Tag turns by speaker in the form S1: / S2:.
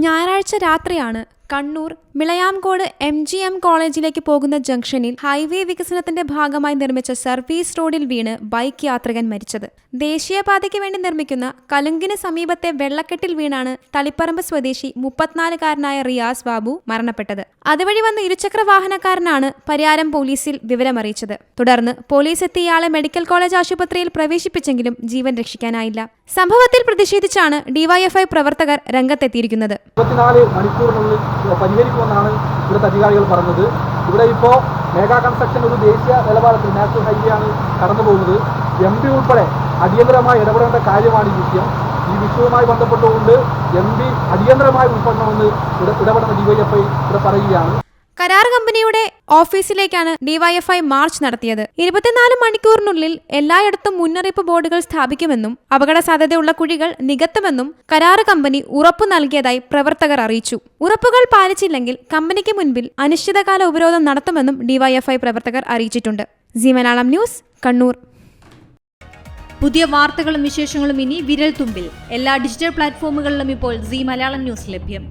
S1: ഞായറാഴ്ച രാത്രിയാണ് Kannur Milayamkode M G M കോളേജിലേക്ക് പോകുന്ന ജംഗ്ഷനിൽ ഹൈവേ വികസനത്തിന്റെ ഭാഗമായി നിർമ്മിച്ച സർവീസ് റോഡിൽ വീണ് ബൈക്ക് യാത്രികൻ മരിച്ചത്. ദേശീയപാതയ്ക്ക് വേണ്ടി നിർമ്മിക്കുന്ന കലുങ്കിന് സമീപത്തെ വെള്ളക്കെട്ടിൽ വീണാണ് തളിപ്പറമ്പ് സ്വദേശി മുപ്പത്തിനാലുകാരനായ റിയാസ് ബാബു മരണപ്പെട്ടത്. അതുവഴി വന്ന ഇരുചക്ര വാഹനക്കാരനാണ് പരിയാരം പോലീസിൽ വിവരമറിയിച്ചത്. തുടർന്ന് പോലീസ് എത്തി ഇയാളെ മെഡിക്കൽ കോളേജ് ആശുപത്രിയിൽ പ്രവേശിപ്പിച്ചെങ്കിലും ജീവൻ രക്ഷിക്കാനായില്ല. സംഭവത്തിൽ പ്രതിഷേധിച്ചാണ് ഡിവൈഎഫ്ഐ പ്രവർത്തകർ രംഗത്തെത്തിയിരിക്കുന്നത്.
S2: പരിഹരിക്കുമെന്നാണ് ഇവിടുത്തെ അധികാരികൾ പറഞ്ഞത്. ഇവിടെ ഇപ്പോൾ മേഘാ കൺസ്ട്രക്ഷൻ ഒരു ദേശീയ നിലവാരത്തിൽ നാഷണൽ ഹൈവേ ആണ് കടന്നു പോകുന്നത്. എം പി ഉൾപ്പെടെ അടിയന്തരമായി ഇടപെടേണ്ട കാര്യമാണ് ഈ വിഷയം. ഈ വിഷയവുമായി ബന്ധപ്പെട്ടുകൊണ്ട് എം പി അടിയന്തരമായി ഉൾപ്പെടണമെന്ന് ഇട- ഇടപെടുന്ന ഡിവൈഎഫ്ഐ ഇവിടെ പറയുകയാണ്.
S1: കമ്പനിയുടെ ഓഫീസിലേക്കാണ് ഡിവൈഎഫ്ഐ മാർച്ച് നടത്തിയത്. ഇരുപത്തിനാല് മണിക്കൂറിനുള്ളിൽ എല്ലായിടത്തും മുന്നറിയിപ്പ് ബോർഡുകൾ സ്ഥാപിക്കുമെന്നും അപകട സാധ്യതയുള്ള കുഴികൾ നികത്തുമെന്നും കരാർ കമ്പനി ഉറപ്പു നൽകിയതായി പ്രവർത്തകർ അറിയിച്ചു. ഉറപ്പുകൾ പാലിച്ചില്ലെങ്കിൽ കമ്പനിക്ക് മുൻപിൽ അനിശ്ചിതകാല ഉപരോധം നടത്തുമെന്നും ഡിവൈഎഫ്ഐ പ്രവർത്തകർ അറിയിച്ചിട്ടുണ്ട്. Zee Malayalam news Kannur.
S3: പുതിയ വാർത്തകളും വിശേഷങ്ങളും ഇനി വിരൽ തുമ്പിൽ എല്ലാ ഡിജിറ്റൽ പ്ലാറ്റ്ഫോമുകളിലും ഇപ്പോൾ സി മലയാളം ന്യൂസ് ലഭ്യം.